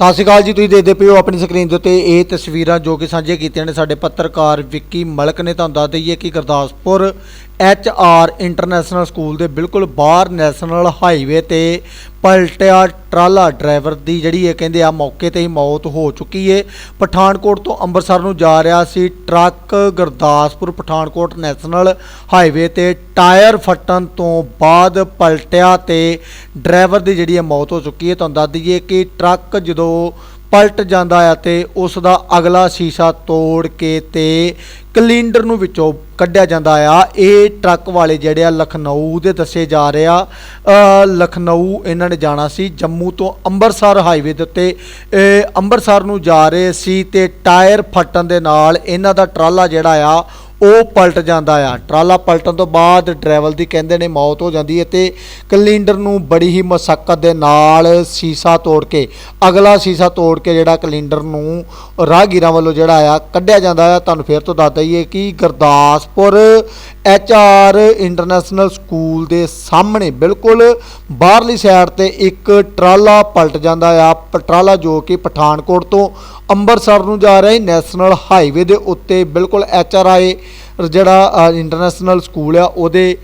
ਸਤਿ ਸ਼੍ਰੀ ਅਕਾਲ ਜੀ, ਤੁਸੀਂ ਦੇਖਦੇ ਪਏ ਹੋ ਆਪਣੀ ਸਕਰੀਨ ਦੇ ਉੱਤੇ ਇਹ ਤਸਵੀਰਾਂ ਜੋ ਕਿ ਸਾਂਝੀਆਂ ਕੀਤੀਆਂ ਨੇ ਸਾਡੇ ਪੱਤਰਕਾਰ ਵਿੱਕੀ ਮਲਕ ਨੇ ਤੁਹਾਨੂੰ ਦੱਸ ਦਈਏ ਕਿ Gurdaspur H R international school ਦੇ ਬਿਲਕੁਲ ਬਾਹਰ ਨੈਸ਼ਨਲ ਹਾਈਵੇ ਤੇ ਪਲਟਿਆ ਟਰਾਲਾ ਡਰਾਈਵਰ ਦੀ ਜਿਹੜੀ ਇਹ ਕਹਿੰਦੇ ਆ ਮੌਕੇ ਤੇ ਹੀ ਮੌਤ ਹੋ ਚੁੱਕੀ ਏ। ਪਠਾਨਕੋਟ ਤੋਂ ਅੰਮ੍ਰਿਤਸਰ ਨੂੰ ਜਾ ਰਿਹਾ ਸੀ truck Gurdaspur Pathankot national highway ਤੇ ਟਾਇਰ ਫਟਣ ਤੋਂ ਬਾਅਦ ਪਲਟਿਆ ਤੇ ਡਰਾਈਵਰ ਦੀ ਜਿਹੜੀ ਇਹ ਮੌਤ ਹੋ ਚੁੱਕੀ ਹੈ ਤੁਹਾਨੂੰ ਦੱਸ ਦਈਏ ਕਿ ਟਰੱਕ ਜਦੋਂ ਪਲਟ ਜਾਂਦਾ ਆ ਤੇ ਉਸ ਦਾ ਅਗਲਾ ਸ਼ੀਸ਼ਾ ਤੋੜ ਕੇ ਤੇ ਕਲਿੰਡਰ ਨੂੰ ਵਿੱਚੋਂ ਕੱਢਿਆ ਜਾਂਦਾ ਆ। ਇਹ ਟਰੱਕ ਵਾਲੇ ਜਿਹੜੇ ਆ ਲਖਨਊ ਦੇ ਦੱਸੇ ਜਾ ਰਹੇ ਆ। ਲਖਨਊ ਇਹਨਾਂ ਨੇ ਜਾਣਾ ਸੀ ਜੰਮੂ ਤੋਂ ਅੰਮ੍ਰਿਤਸਰ ਹਾਈਵੇ ਦੇ ਉੱਤੇ। ਅੰਮ੍ਰਿਤਸਰ ਨੂੰ ਜਾ ਰਹੇ ਸੀ ਤੇ ਟਾਇਰ ਫਟਣ ਦੇ ਨਾਲ ਇਹਨਾਂ ਦਾ ਟਰਾਲਾ ਜਿਹੜਾ ਆ ਉਹ ਪਲਟ ਜਾਂਦਾ ਆ। ਟਰਾਲਾ ਪਲਟਣ ਤੋਂ ਬਾਅਦ ਡਰਾਈਵਰ ਦੀ ਕਹਿੰਦੇ ਨੇ ਮੌਤ ਹੋ ਜਾਂਦੀ ਹੈ ਤੇ ਕਲਿੰਡਰ ਨੂੰ ਬੜੀ ਹੀ ਮਸ਼ੱਕਤ ਦੇ ਨਾਲ ਸੀਸਾ ਤੋੜ ਕੇ, ਅਗਲਾ ਸੀਸਾ ਤੋੜ ਕੇ ਜਿਹੜਾ ਕਲਿੰਡਰ ਨੂੰ ਰਾਹਗੀਰਾਂ ਵੱਲੋਂ ਜਿਹੜਾ ਆ ਕੱਢਿਆ ਜਾਂਦਾ ਆ। ਤੁਹਾਨੂੰ ਫੇਰ ਤੋਂ ਦੱਸ ਦਈਏ ਕਿ Gurdaspur H R international school ਦੇ ਸਾਹਮਣੇ ਬਿਲਕੁਲ ਬਾਹਰਲੀ ਸਾਈਡ ਤੇ ਇੱਕ ਟਰਾਲਾ ਪਲਟ ਜਾਂਦਾ ਆ। ਪ- ਟਰਾਲਾ ਜੋ ਕਿ ਪਠਾਨਕੋਟ ਤੋਂ ਅੰਮ੍ਰਿਤਸਰ ਨੂੰ ਜਾ ਰਿਹਾ ਹੈ। ਨੈਸ਼ਨਲ ਹਾਈਵੇ ਦੇ ਉੱਤੇ ਬਿਲਕੁਲ ਐਚ ਆਰ ਆਈ ਜਿਹੜਾ ਇੰਟਰਨੈਸ਼ਨਲ ਸਕੂਲ ਆ, ਉਹਦੇ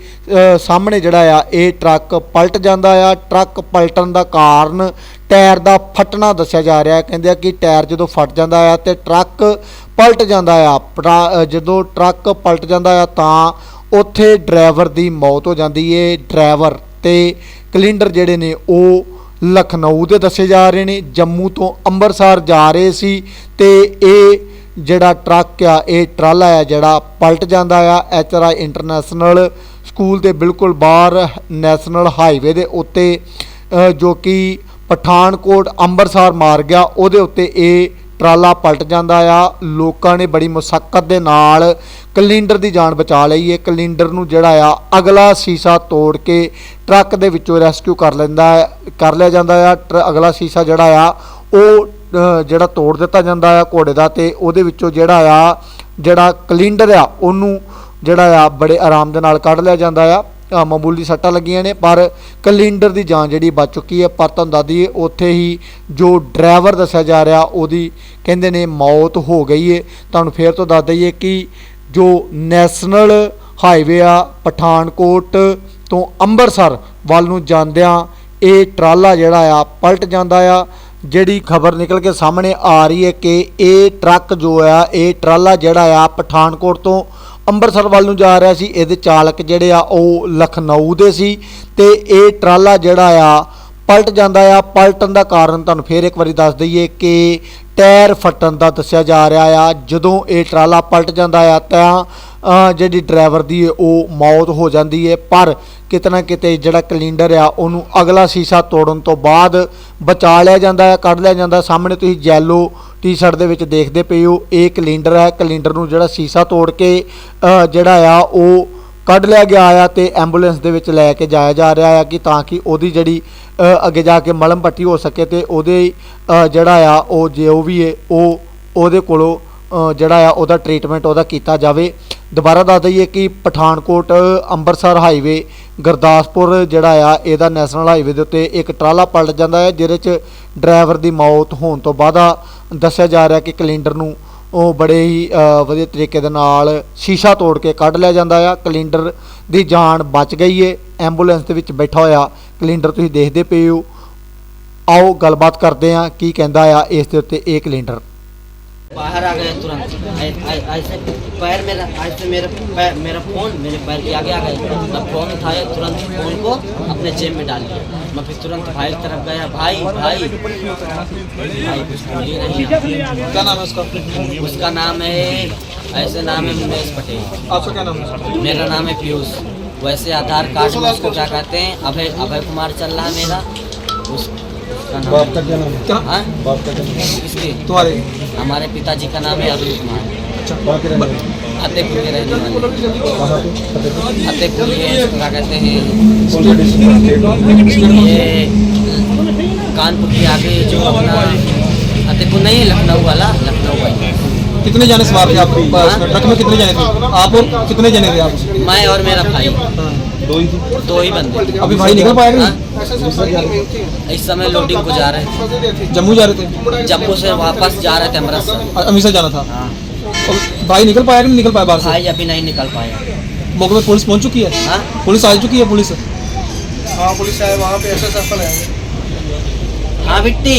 ਸਾਹਮਣੇ ਜਿਹੜਾ ਆ, ਇਹ ਟਰੱਕ ਪਲਟ ਜਾਂਦਾ ਆ। ਟਰੱਕ ਪਲਟਣ ਦਾ ਕਾਰਨ ਟਾਇਰ ਦਾ ਫਟਣਾ ਦੱਸਿਆ ਜਾ ਰਿਹਾ। ਹੈ ਕਹਿੰਦੇ ਆ ਕਿ ਟਾਇਰ ਜਦੋਂ ਫਟ ਜਾਂਦਾ ਆ ਤੇ ਟਰੱਕ ਪਲਟ ਜਾਂਦਾ ਆ। ਪਟਾ- ਜਦੋਂ ਟਰੱਕ ਪਲਟ ਜਾਂਦਾ ਆ ਤਾਂ ਉੱਥੇ ਡਰਾਈਵਰ ਦੀ ਮੌਤ ਹੋ ਜਾਂਦੀ ਏ। ਡਰਾਈਵਰ ਤੇ ਕਲਿੰਡਰ ਜਿਹੜੇ ਨੇ, ਉਹ ਲਖਨਊ ਦੇ ਦੱਸੇ ਜਾ ਰਹੇ ਨੇ। ਜੰਮੂ ਤੋਂ ਅੰਮ੍ਰਿਤਸਰ ਜਾ ਰਹੇ ਸੀ ਤੇ ਇਹ ਜਿਹੜਾ ਟਰੱਕ ਆ, ਇਹ ਟਰਾਲਾ ਆ ਜਿਹੜਾ ਪਲਟ ਜਾਂਦਾ ਆ ਐਚਆਰਆਈ ਇੰਟਰਨੈਸ਼ਨਲ ਸਕੂਲ ਦੇ ਬਿਲਕੁਲ ਬਾਹਰ ਨੈਸ਼ਨਲ ਹਾਈਵੇ ਦੇ ਉੱਤੇ ਜੋ ਕਿ ਪਠਾਨਕੋਟ ਅੰਮ੍ਰਿਤਸਰ ਮਾਰ ਗਿਆ, ਉਹਦੇ ਉੱਤੇ ਇਹ ਟਰਾਲਾ ਪਲਟ ਜਾਂਦਾ ਆ। ਲੋਕਾਂ ਨੇ ਬੜੀ ਮੁਸ਼ਕਲ ਦੇ ਨਾਲ ਕਲਿੰਡਰ ਦੀ ਜਾਨ ਬਚਾ ਲਈ। ਹੈ ਕਲਿੰਡਰ ਨੂੰ ਜਿਹੜਾ ਆ, ਅਗਲਾ ਸ਼ੀਸ਼ਾ ਤੋੜ ਕੇ ਟਰੱਕ ਦੇ ਵਿੱਚੋਂ ਰੈਸਕਿਊ ਕਰ ਲੈਂਦਾ, ਕਰ ਲਿਆ ਜਾਂਦਾ ਆ। ਟਰ- ਅਗਲਾ ਸ਼ੀਸ਼ਾ ਜਿਹੜਾ ਆ, ਉਹ ਜਿਹੜਾ ਤੋੜ ਦਿੱਤਾ ਜਾਂਦਾ ਆ ਘੋੜੇ ਦਾ ਤੇ ਉਹਦੇ ਵਿੱਚੋਂ ਜਿਹੜਾ ਆ, ਜਿਹੜਾ ਕਲਿੰਡਰ ਆ, ਉਹਨੂੰ ਜਿਹੜਾ ਆ ਬੜੇ ਆਰਾਮ ਦੇ ਨਾਲ ਕੱਢ ਲਿਆ ਜਾਂਦਾ ਆ। ਮਾਮੂਲੀ ਸੱਟਾਂ ਲੱਗੀਆਂ ਨੇ, ਪਰ ਕਲਿੰਡਰ ਦੀ ਜਾਨ ਜਿਹੜੀ ਬਚ ਚੁੱਕੀ ਹੈ। ਪਰ ਤੁਹਾਨੂੰ ਦੱਸ ਦਈਏ ਉੱਥੇ ਹੀ ਜੋ ਡਰਾਈਵਰ ਦੱਸਿਆ ਜਾ ਰਿਹਾ, ਉਹਦੀ ਕਹਿੰਦੇ ਨੇ ਮੌਤ ਹੋ ਗਈ ਹੈ ਤੁਹਾਨੂੰ ਫੇਰ ਤੋਂ ਦੱਸ ਦਈਏ ਕਿ ਜੋ ਨੈਸ਼ਨਲ ਹਾਈਵੇ ਆ, ਪਠਾਨਕੋਟ ਤੋਂ ਅੰਮ੍ਰਿਤਸਰ ਵੱਲ ਨੂੰ ਜਾਂਦਿਆਂ, ਇਹ ਟਰਾਲਾ ਜਿਹੜਾ ਆ ਪਲਟ ਜਾਂਦਾ ਆ। ਜਿਹੜੀ ਖਬਰ ਨਿਕਲ ਕੇ ਸਾਹਮਣੇ ਆ ਰਹੀ ਹੈ ਕਿ ਇਹ ਟਰੱਕ ਜੋ ਆ, ਇਹ ਟਰਾਲਾ ਜਿਹੜਾ ਆ ਪਠਾਨਕੋਟ ਤੋਂ ਅੰਮ੍ਰਿਤਸਰ ਵੱਲ ਨੂੰ ਜਾ ਰਿਹਾ ਸੀ। ਇਹਦੇ ਚਾਲਕ ਜਿਹੜੇ ਆ, ਉਹ ਲਖਨਊ ਦੇ ਸੀ ਤੇ ਇਹ ਟਰਾਲਾ ਜਿਹੜਾ ਆ ਪਲਟ ਜਾਂਦਾ ਆ, ਪਲਟਣ ਦਾ ਕਾਰਨ ਤੁਹਾਨੂੰ ਫੇਰ ਇੱਕ ਵਾਰੀ ਦੱਸ ਦਈਏ ਕਿ ਟਾਇਰ ਫਟਣ ਦਾ ਦੱਸਿਆ ਜਾ ਰਿਹਾ ਆ। ਜਦੋਂ ਇਹ ਟਰਾਲਾ ਪਲਟ ਜਾਂਦਾ ਆ, ਤਾਂ ਜਿਹੜੀ ਡਰਾਈਵਰ ਦੀ ਹੈ ਉਹ ਮੌਤ ਹੋ ਜਾਂਦੀ ਹੈ ਪਰ ਕਿਤੇ ਨਾ ਕਿਤੇ ਜਿਹੜਾ ਕਲਿੰਡਰ ਆ, ਉਹਨੂੰ ਅਗਲਾ ਸ਼ੀਸ਼ਾ ਤੋੜਨ ਤੋਂ ਬਾਅਦ ਬਚਾ ਲਿਆ ਜਾਂਦਾ ਹੈ ਕੱਢ ਲਿਆ ਜਾਂਦਾ। ਸਾਹਮਣੇ ਤੁਸੀਂ ਜੈਲੋ ਟੀ-ਸ਼ਰਟ ਦੇ ਵਿੱਚ ਦੇਖਦੇ ਪਏ ਹੋ, ਇਹ ਕਲਿੰਡਰ ਹੈ ਕਲਿੰਡਰ ਨੂੰ ਜਿਹੜਾ ਸ਼ੀਸ਼ਾ ਤੋੜ ਕੇ ਜਿਹੜਾ ਆ, ਉਹ ਕੱਢ ਲਿਆ ਗਿਆ ਆ ਤੇ ਐਂਬੂਲੈਂਸ ਦੇ ਵਿੱਚ ਲੈ ਕੇ ਜਾਇਆ ਜਾ ਰਿਹਾ ਆ ਕਿ ਤਾਂ ਕਿ ਉਹਦੀ ਜਿਹੜੀ ਅੱਗੇ ਜਾ ਕੇ ਮਲਮ ਪੱਟੀ ਹੋ ਸਕੇ ਤੇ ਉਹਦੇ ਜਿਹੜਾ ਆ ਉਹ ਜੇ ਉਹ ਵੀ ਹੈ ਉਹ, ਉਹਦੇ ਕੋਲੋਂ ਜਿਹੜਾ ਆ ਉਹਦਾ ਟ੍ਰੀਟਮੈਂਟ ਉਹਦਾ ਕੀਤਾ ਜਾਵੇ। ਦੁਬਾਰਾ ਦੱਸ ਦਈਏ ਕਿ ਪਠਾਨਕੋਟ ਅੰਮ੍ਰਿਤਸਰ ਹਾਈਵੇ ਗੁਰਦਾਸਪੁਰ ਜਿਹੜਾ ਆ ਇਹਦਾ ਨੈਸ਼ਨਲ ਹਾਈਵੇ ਦੇ ਉੱਤੇ ਇੱਕ ਟਰਾਲਾ ਪਲਟ ਜਾਂਦਾ ਹੈ, ਜਿਹਦੇ 'ਚ ਡਰਾਈਵਰ ਦੀ ਮੌਤ ਹੋਣ ਤੋਂ ਬਾਅਦ ਦੱਸਿਆ ਜਾ ਰਿਹਾ ਕਿ ਕੈਲੰਡਰ ਨੂੰ ਉਹ ਬੜੇ ਹੀ ਵਧੀਆ ਤਰੀਕੇ ਦੇ ਨਾਲ ਸ਼ੀਸ਼ਾ ਤੋੜ ਕੇ ਕੱਢ ਲਿਆ ਜਾਂਦਾ ਆ। ਕਲਿੰਡਰ ਦੀ ਜਾਨ ਬਚ ਗਈ ਏ। ਐਂਬੂਲੈਂਸ ਦੇ ਵਿੱਚ ਬੈਠਾ ਹੋਇਆ ਕਲਿੰਡਰ ਤੁਸੀਂ ਦੇਖਦੇ ਪਏ ਹੋ। ਆਓ ਗੱਲਬਾਤ ਕਰਦੇ ਆ ਕੀ ਕਹਿੰਦਾ ਆ ਇਸ ਦੇ ਉੱਤੇ ਇਹ ਕਲਿੰਡਰ बाहर आ गए तुरंत। ऐसे पैर मेरा ऐसे मेरा पैर मेरा फ़ोन मेरे पैर के आगे आ गए। तब फ़ोन उठाया तुरंत फ़ोन को अपने जेब में डाल लिया मैं फिर तुरंत भाई की तरफ़ गया। भाई भाई। भाई कुछ बोली नहीं क्या नाम है उसका? उसका नाम है ऐसे नाम है उमेश पटेल। आपका क्या नाम है मेरा नाम है पीयूष। वैसे आधार कार्ड में उसको क्या कहते हैं? अभय अभय कुमार चल रहा है मेरा। उस उसका नाम है- क्या नाम है क्या हाँ? बाप का क्या नाम है किसके तुम्हारे हमारे पिताजी का नाम है अरुण कुमार अच्छा वहाँ के रहने फतेहपुर के रहने वाले कहाँ पे फतेहपुर फतेहपुर ये इसको क्या कहते हैं कौन सा डिस्ट्रिक्ट स्टेट ये कानपुर के आगे जो अपना फतेहपुर नहीं है लखनऊ वाला लखनऊ वाला कितने जाने सवार थे आप उसमें ट्रक में कितने जाने थे आप और कितने जाने थे आप उसमें? मैं और मेरा भाई हाँ। दो ही थे दो ही बंदे। अभी भाई निकल हाँ? नहीं? थे? इस समय लोडिंग को जा रहे थे। जम्मू जा रहे थे? जम्मू से वापस जा रहे थे अमृतसर। अमृतसर जाना था? हाँ। भाई निकल पाया कि नहीं निकल पाया बाहर भाई अभी नहीं निकल पाया। मौके पर पुलिस पहुँच चुकी है? हाँ। पुलिस आ चुकी है पुलिस? हाँ पुलिस आए वहाँ पे एस एस एफ़ हाँ बिट्टी।